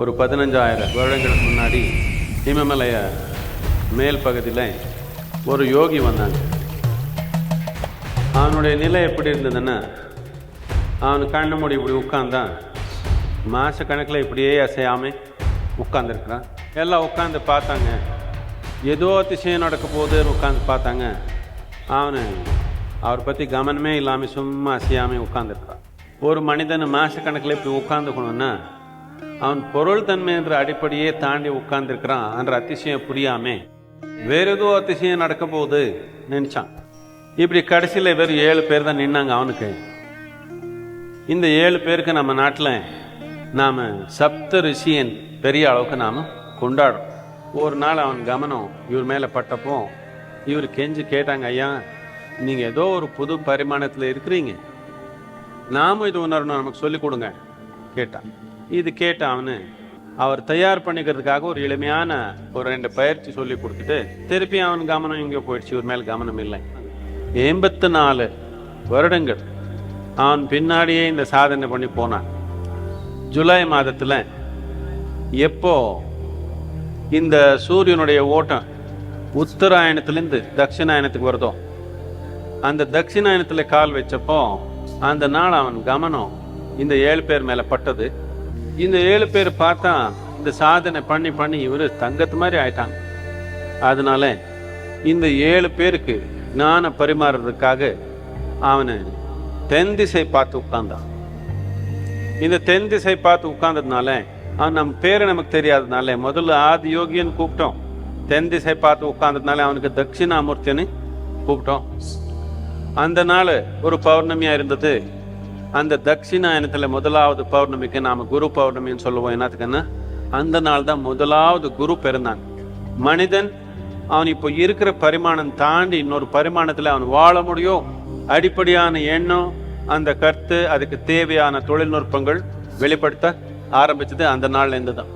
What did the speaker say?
ஒரு பதினஞ்சாயிரம் வருடங்களுக்கு முன்னாடி இமமலைய மேல் பகுதியில் ஒரு யோகி வந்தாங்க. அவனுடைய நிலை எப்படி இருந்ததுன்னா அவன் கண்ணு மூடி இப்படி உட்கார்ந்தான் மாச கணக்கில் இப்படியே அசையாமல் உட்காந்துருக்குறான் எல்லாம் உட்காந்து பார்த்தாங்க. ஏதோ அதிசயம் நடக்க போகுதுன்னு உட்காந்து பார்த்தாங்க. அவனு அவரை பற்றி கவனமே இல்லாமல் சும்மா அசையாமல் உட்காந்துருக்கான் ஒரு மனிதன் மாதக்கணக்கில் இப்படி உட்காந்துக்கணுன்னா அவன் பொருள் தன்மை என்ற அடிப்படையே தாண்டி உட்கார்ந்துருக்கிறான் என்ற அதிசயம் புரியாமே. வேற ஏதோ அதிசயம் நடக்க போகுது நினைச்சான். இப்படி கடைசியில் வெறும் ஏழு பேர் தான் நின்னாங்க அவனுக்கு. இந்த ஏழு பேருக்கு நம்ம நாட்டில் நாம் சப்த ரிஷியன் பெரிய அளவுக்கு நாம் கொண்டாடுறோம். ஒரு நாள் அவன் கவனம் இவர் மேலே பட்டப்போ இவர் கெஞ்சி கேட்டாங்க ஐயா நீங்கள் ஏதோ ஒரு புது பரிமாணத்தில் இருக்கிறீங்க. நாமும் இது உணரணும் நமக்கு சொல்லிக் கொடுங்க கேட்டான். இது கேட்ட அவனு அவர் தயார் பண்ணிக்கிறதுக்காக ஒரு எளிமையான ஒரு ரெண்டு பயிற்சி சொல்லி கொடுத்துட்டு திருப்பி அவன் கவனம் இங்கே போயிடுச்சு. ஒரு மேல் கவனம் இல்லை. எண்பத்து நாலு வருடங்கள் அவன் பின்னாடியே இந்த சாதனை பண்ணி போனான். ஜூலை மாதத்தில் எப்போ இந்த சூரியனுடைய ஓட்டம் உத்தராயணத்துலேருந்து தட்சிணாயணத்துக்கு வருதோ அந்த தட்சிணாயணத்தில் கால் வச்சப்போ அந்த நாள் அவன் கவனம் இந்த ஏழு பேர் மேலே பட்டது. இந்த ஏழு பேர் பார்த்தா இந்த சாதனை பண்ணி பண்ணி இவர் தங்கத்து மாதிரி ஆயிட்டாங்க. அதனால இந்த ஏழு பேருக்கு ஞான பரிமாறுறதுக்காக அவனை தென் திசை பார்த்து உட்கார்ந்தான். இந்த தென் திசை பார்த்து உட்கார்ந்ததுனால அவன் நம்ம பேர் நமக்கு தெரியாததுனால முதல்ல ஆதி யோகின்னு கூப்பிட்டோம். தென் திசை பார்த்து உட்கார்ந்ததுனால அவனுக்கு தட்சிணாமூர்த்தின்னு கூப்பிட்டோம். அந்த நாள் ஒரு பௌர்ணமியாக இருந்தது. அந்த தட்சிணாயனத்தில் முதலாவது பௌர்ணமிக்கு நாம் குரு பௌர்ணமின்னு சொல்லுவோம். என்னத்துக்குன்னா அந்த நாள் தான் முதலாவது குரு பிறந்தான். மனிதன் அவன் இப்போ இருக்கிற பரிமாணம் தாண்டி இன்னொரு பரிமாணத்தில் அவன் வாழ முடியும். அடிப்படையான எண்ணம் அந்த கருத்து அதுக்கு தேவையான தொழில்நுட்பங்கள் வெளிப்படுத்த ஆரம்பித்தது அந்த நாள்லேருந்து தான்